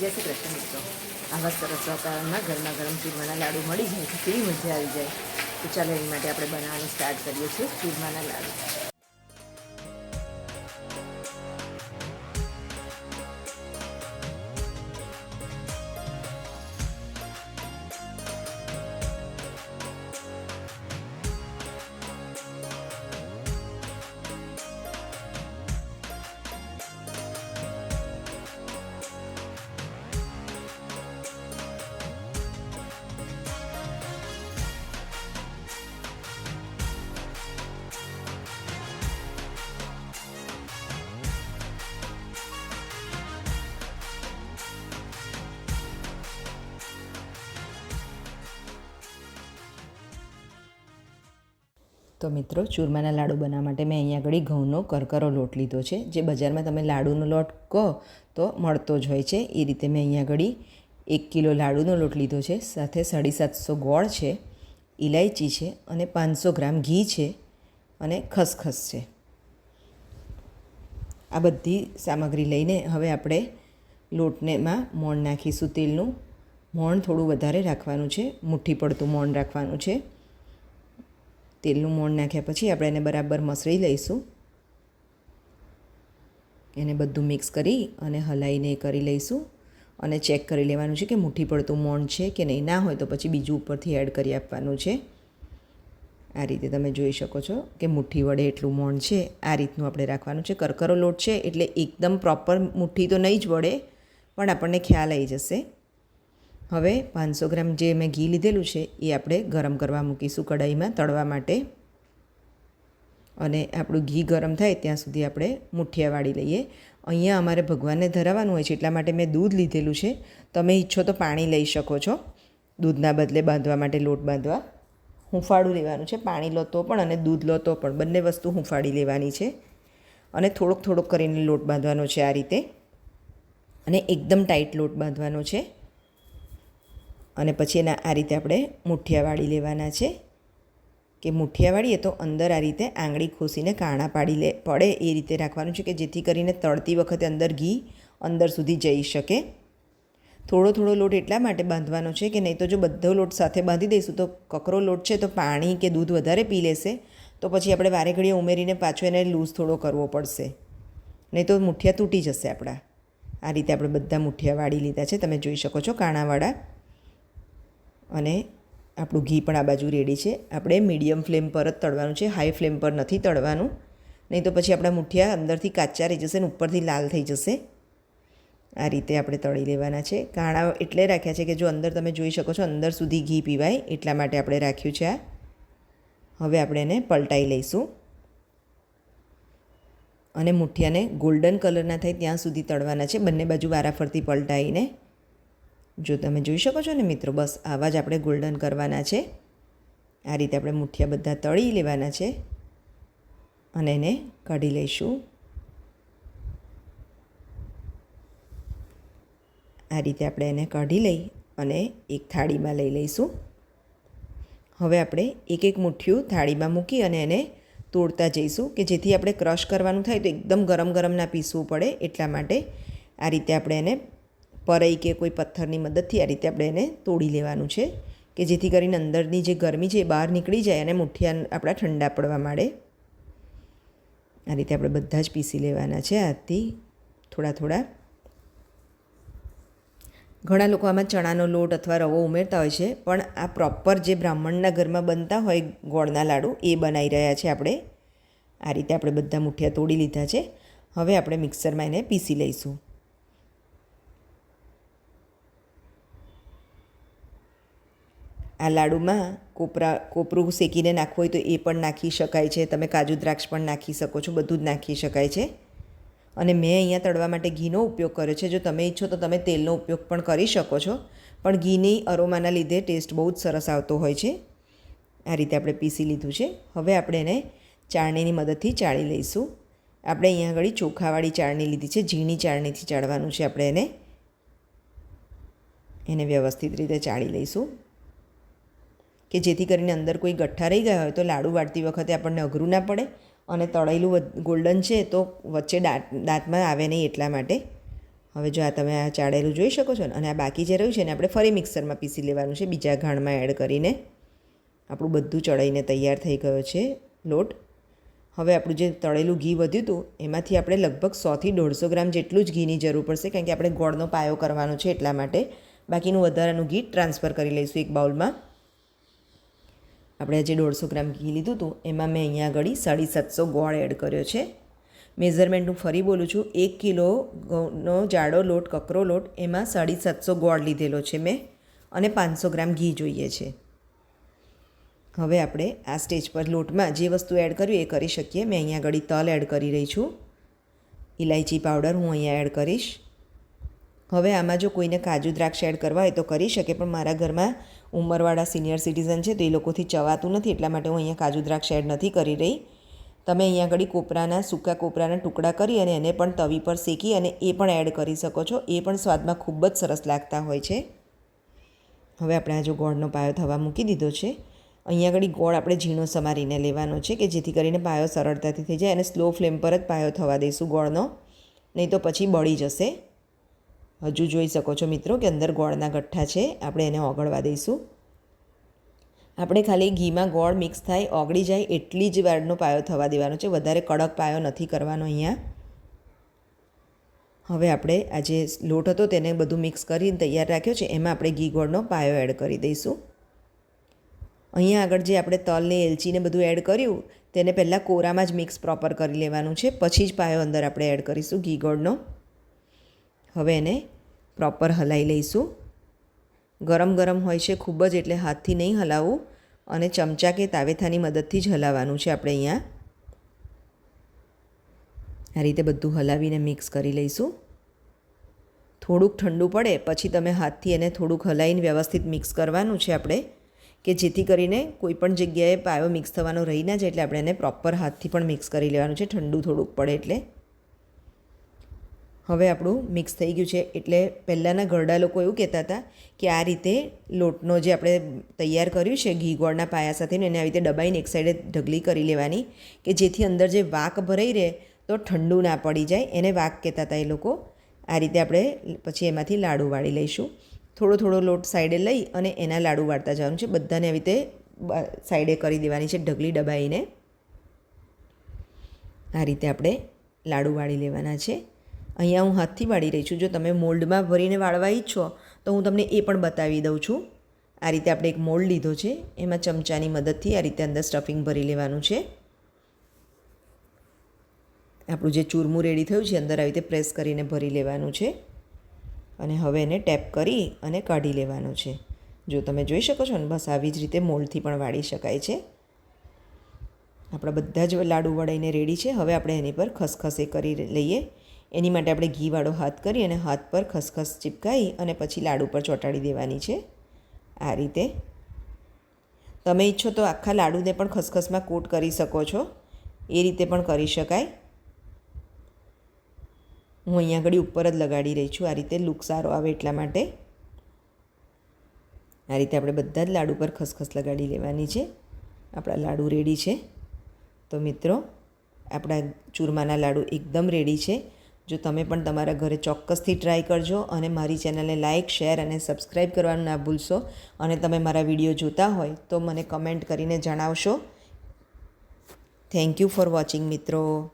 જય શ્રી કૃષ્ણ મિત્રો. આવા સરસ વાતાવરણમાં ગરમા ગરમ ચૂરમાના લાડુ મળી જાય તો કેવી મજા આવી જાય. તો ચાલો એની માટે આપણે બનાવવાનું સ્ટાર્ટ કરીએ છીએ ચૂરમાના લાડુ. તો મિત્રો, ચૂરમાના લાડુ બનાવવા માટે મેં અહીંયા આગળ ઘઉંનો કરકરો લોટ લીધો છે. જે બજારમાં તમે લાડુનો લોટ કહો તો મળતો જ હોય છે. એ રીતે મેં અહીંયા આગળ એક કિલો લાડુનો લોટ લીધો છે. સાથે સાડી સાતસો ગોળ છે ઇલાયચી છે અને પાંચસો ગ્રામ ઘી છે અને ખસખસ છે. આ બધી સામગ્રી લઈને હવે આપણે લોટનેમાં મોણ નાખીશું. તેલનું મોણ થોડું વધારે રાખવાનું છે. મુઠ્ઠી પડતું મોણ રાખવાનું છે. તેલનું મોણ નાખ્યા પછી આપણે એને બરાબર મસળી લઈશું. એને બધું મિક્સ કરી અને હલાઈને કરી લઈશું. અને ચેક કરી લેવાનું છે કે મુઠ્ઠી પડતું મોણ છે કે નહીં. ના હોય તો પછી બીજું ઉપરથી એડ કરી આપવાનું છે. આ રીતે તમે જોઈ શકો છો કે મુઠ્ઠી વડે એટલું મોણ છે. આ રીતનું આપણે રાખવાનું છે. કરકરો લોટ છે એટલે એકદમ પ્રોપર મુઠ્ઠી તો નહીં જ વળે, પણ આપણને ખ્યાલ આવી જશે. હવે પાંચસો ગ્રામ જે મેં ઘી લીધેલું છે, એ આપણે ગરમ કરવા મૂકીશું કઢાઈમાં તળવા માટે. અને આપણું ઘી ગરમ થાય ત્યાં સુધી આપણે મુઠિયા વાળી લઈએ. અહીંયા અમારે ભગવાનને ધરાવવાનું હોય છે, એટલા માટે મેં દૂધ લીધેલું છે. તમે ઈચ્છો તો પાણી લઈ શકો છો. દૂધના બદલે બાંધવા માટે લોટ બાંધવા. હુંફાળું લેવાનું છે, પાણી લો તો પણ અને દૂધ લો તો પણ. બંને વસ્તુ હુંફાળી લેવાની છે. અને થોડોક થોડોક કરીને લોટ બાંધવાનો છે આ રીતે. અને એકદમ ટાઈટ લોટ બાંધવાનો છે. અને પછી એના આ રીતે આપણે મુઠિયા વાળી લેવાના છે. કે મુઠિયા વાળીએ તો અંદર આ રીતે આંગળી ખોસીને કાણા પાડી લે, પડે એ રીતે રાખવાનું છે કે જેથી કરીને તળતી વખતે અંદર ઘી અંદર સુધી જઈ શકે. થોડો થોડો લોટ એટલા માટે બાંધવાનો છે કે નહીં તો જો બધો લોટ સાથે બાંધી દઈશું તો કકરો લોટ છે તો પાણી કે દૂધ વધારે પી લેશે, તો પછી આપણે વારે ઘડીએ ઉમેરીને પાછો એને લૂઝ થોડો કરવો પડશે. નહીં તો મુઠિયા તૂટી જશે આપણા. આ રીતે આપણે બધા મુઠિયા વાળી લીધા છે, તમે જોઈ શકો છો કાણાવાળા. અને આપણું ઘી પણ આ બાજુ રેડી છે. આપણે મીડિયમ ફ્લેમ પર જ તળવાનું છે. હાઈ ફ્લેમ પર નથી તળવાનું. નહીં તો પછી આપણા મુઠિયા અંદરથી કાચા રહી જશે ને ઉપરથી લાલ થઈ જશે. આ રીતે આપણે તળી લેવાના છે. કાણા એટલે રાખ્યા છે કે જો અંદર તમે જોઈ શકો છો, અંદર સુધી ઘી પીવાય એટલા માટે આપણે રાખ્યું છે આ. હવે આપણે એને પલટાઈ લઈશું. અને મુઠિયાને ગોલ્ડન કલરના થાય ત્યાં સુધી તળવાના છે. બંને બાજુ વારાફરતી પલટાઈને. જો તમે જોઈ શકો છો ને મિત્રો, બસ આવા જ આપણે ગોલ્ડન કરવાના છે. આ રીતે આપણે મુઠિયા બધા તળી લેવાના છે અને એને કાઢી લઈશું. આ રીતે આપણે એને કાઢી લઈ અને એક થાળીમાં લઈ લઈશું. હવે આપણે એક એક મુઠ્ઠીયું થાળીમાં મૂકી અને એને તોડતા જઈશું કે જેથી આપણે ક્રશ કરવાનું થાય તો એકદમ ગરમ ગરમ ના પીસવું પડે એટલા માટે આ રીતે આપણે એને પરઈ કે કોઈ પથ્થરની મદદથી આ રીતે આપણે એને તોડી લેવાનું છે કે જેથી કરીને અંદરની જે ગરમી છે એ બહાર નીકળી જાય અને મુઠિયા આપણા ઠંડા પડવા માંડે. આ રીતે આપણે બધા જ પીસી લેવાના છે હાથથી, થોડા થોડા. ઘણા લોકો આમાં ચણાનો લોટ અથવા રવો ઉમેરતા હોય છે, પણ આ પ્રોપર જે બ્રાહ્મણના ઘરમાં બનતા હોય ગોળના લાડુ એ બનાવી રહ્યા છે આપણે. આ રીતે આપણે બધા મુઠિયા તોડી લીધા છે. હવે આપણે મિક્સરમાં એને પીસી લઈશું. આ લાડુમાં કોપરા, કોપરું શેકીને નાખવું હોય તો એ પણ નાખી શકાય છે. તમે કાજુ દ્રાક્ષ પણ નાખી શકો છો, બધું જ નાખી શકાય છે. અને મેં અહીંયા તળવા માટે ઘીનો ઉપયોગ કર્યો છે. જો તમે ઈચ્છો તો તમે તેલનો ઉપયોગ પણ કરી શકો છો. પણ ઘીની અરોમાના લીધે ટેસ્ટ બહુ જ સરસ આવતો હોય છે. આ રીતે આપણે પીસી લીધું છે. હવે આપણે એને ચાળણીની મદદથી ચાળી લઈશું. આપણે અહીંયા આગળ ચોખાવાળી ચાળણી લીધી છે. ઝીણી ચાળણીથી ચાળવાનું છે. આપણે એને એને વ્યવસ્થિત રીતે ચાળી લઈશું. કે જેથી કરીને અંદર કોઈ ગઠ્ઠા રહી ગયા હોય તો લાડુ વાળતી વખતે આપણને અઘરું ના પડે અને તળેલું ગોલ્ડન છે તો વચ્ચે દાંત દાંતમાં આવે નહીં એટલા માટે. હવે જો આ તમે આ ચાળેલું જોઈ શકો છો ને, અને આ બાકી જે રહ્યું છે ને આપણે ફરી મિક્સરમાં પીસી લેવાનું છે, બીજા ઘાણમાં એડ કરીને. આપણું બધું ચડાઈને તૈયાર થઈ ગયો છે લોટ. હવે આપણું જે તળેલું ઘી વધ્યું હતું, એમાંથી આપણે લગભગ સોથી દોઢસો ગ્રામ જેટલું જ ઘીની જરૂર પડશે, કારણ કે આપણે ગોળનો પાયો કરવાનો છે એટલા માટે. બાકીનું વધારાનું ઘી ટ્રાન્સફર કરી લઈશું એક બાઉલમાં. આપણે જે દોઢસો ગ્રામ ઘી લીધું હતું, એમાં મેં અહીંયા આગળ સાડી સાતસો ગોળ એડ કર્યો છે. મેઝરમેન્ટ હું ફરી બોલું છું, એક કિલો ઘઉંનો જાડો લોટ, કકરો લોટ, એમાં સાડી સાતસો ગોળ લીધેલો છે મેં અને પાંચસો ગ્રામ ઘી જોઈએ છે. હવે આપણે આ સ્ટેજ પર લોટમાં જે વસ્તુ એડ કરવી એ કરી શકીએ. મેં અહીંયા આગળ તલ એડ કરી રહી છું. ઇલાયચી પાવડર હું અહીંયા એડ કરીશ. હવે આમાં જો કોઈને કાજુ દ્રાક્ષ એડ કરવા હોય તો કરી શકે, પણ મારા ઘરમાં ઉંમરવાળા સિનિયર સિટીઝન છે, તો એ લોકોથી ચવાતું નથી, એટલા માટે હું અહીંયા કાજુ દ્રાક્ષ એડ નથી કરી રહી. તમે અહીંયા આગળ કોપરાના, સૂકા કોપરાના ટુકડા કરી અને એને પણ તવી પર શેકી અને એ પણ એડ કરી શકો છો. એ પણ સ્વાદમાં ખૂબ જ સરસ લાગતા હોય છે. હવે આપણે આ જો ગોળનો પાયો થવા મૂકી દીધો છે. અહીંયા આગળ ગોળ આપણે ઝીણો સમારીને લેવાનો છે કે જેથી કરીને પાયો સરળતાથી થઈ જાય અને સ્લો ફ્લેમ પર જ પાયો થવા દઈશું ગોળનો. નહીં તો પછી બળી જશે. હજુ જોઈ શકો છો મિત્રો કે અંદર ગોળના ગઠ્ઠા છે. આપણે એને ઓગળવા દઈશું. આપણે ખાલી ઘીમાં ગોળ મિક્સ થાય, ઓગળી જાય એટલી જ વારનો પાયો થવા દેવાનો છે. વધારે કડક પાયો નથી કરવાનો અહીંયા. હવે આપણે આ જે લોટ હતો તેને બધું મિક્સ કરીને તૈયાર રાખ્યો છે. એમાં આપણે ઘી ગોળનો પાયો એડ કરી દઈશું. અહીંયા આગળ જે આપણે તલને એલચીને બધું એડ કર્યું, તેને પહેલાં કોરામાં જ મિક્સ પ્રોપર કરી લેવાનું છે. પછી જ પાયો અંદર આપણે એડ કરીશું ઘી ગોળનો. હવે એને પ્રોપર હલાવી લઈશું. ગરમ ગરમ હોય છે ખૂબ જ એટલે હાથથી નહીં હલાવવું અને ચમચા કે તાવેથાની મદદથી જ હલાવવાનું છે આપણે અહીંયા. આ રીતે બધું હલાવીને મિક્સ કરી લઈશું. થોડુંક ઠંડુ પડે પછી તમે હાથથી એને થોડુંક હલાવીને વ્યવસ્થિત મિક્સ કરવાનું છે આપણે, કે જેથી કરીને કોઈ પણ જગ્યાએ પાયો મિક્સ થવાનો રહી ના જાય એટલે આપણે એને પ્રોપર હાથથી પણ મિક્સ કરી લેવાનું છે. ઠંડુ થોડુંક પડે એટલે. હવે આપણું મિક્સ થઈ ગયું છે. એટલે પહેલાંના ઘરડા લોકો એવું કહેતા હતા કે આ રીતે લોટનો જે આપણે તૈયાર કર્યું છે, ઘી ગોળના પાયા સાથે એને આવી રીતે દબાઈને એક સાઈડે ઢગલી કરી લેવાની કે જેથી અંદર જે વાક ભરાઈ રહે તો ઠંડુ ના પડી જાય. એને વાક કહેતા હતા એ લોકો. આ રીતે આપણે પછી એમાંથી લાડુ વાળી લઈશું. થોડો થોડો લોટ સાઈડે લઈ અને એના લાડુ વાળતા જવાનું છે. બધાને આવી રીતે સાઈડે કરી દેવાની છે, ઢગલી દબાઈને. આ રીતે આપણે લાડુ વાળી લેવાના છે. અહીંયા હું હાથથી વાળી રહી છું. જો તમે મોલ્ડમાં ભરીને વાળવા ઈચ્છો, તો હું તમને એ પણ બતાવી દઉં છું. આ રીતે આપણે એક મોલ્ડ લીધો છે. એમાં ચમચાની મદદથી આ રીતે અંદર સ્ટફિંગ ભરી લેવાનું છે. આપણું જે ચૂરમું રેડી થયું છે, અંદર આવી રીતે પ્રેસ કરીને ભરી લેવાનું છે. અને હવે એને ટેપ કરી અને કાઢી લેવાનું છે. જો તમે જોઈ શકો છો ને, બસ આવી જ રીતે મોલ્ડથી પણ વાળી શકાય છે. આપણા બધા જ લાડુ વળાઈને રેડી છે. હવે આપણે એની પર ખસખસે કરી લઈએ. એની માટે આપણે ઘીવાળો હાથ કરી અને હાથ પર ખસખસ ચીપકાવી અને પછી લાડુ પર ચોંટાડી દેવાની છે. આ રીતે. તમે ઈચ્છો તો આખા લાડુને પણ ખસખસમાં કોટ કરી શકો છો. એ રીતે પણ કરી શકાય. હું અહીંયા આગળ ઉપર જ લગાડી રહી છું. આ રીતે લુક સારો આવે એટલા માટે. આ રીતે આપણે બધા જ લાડુ પર ખસખસ લગાડી લેવાની છે. આપણા લાડુ રેડી છે. તો મિત્રો, આપણા ચૂરમાના લાડુ એકદમ રેડી છે. જો તમે પણ તમારા ઘરે ચોક્કસથી ટ્રાય કરજો અને મારી ચેનલને લાઇક શેર અને સબસ્ક્રાઈબ કરવાનું ના ભૂલશો. અને તમે મારા વીડિયો જોતા હોય તો મને કમેન્ટ કરીને જણાવશો. થેન્ક યુ ફોર વોચિંગ મિત્રો.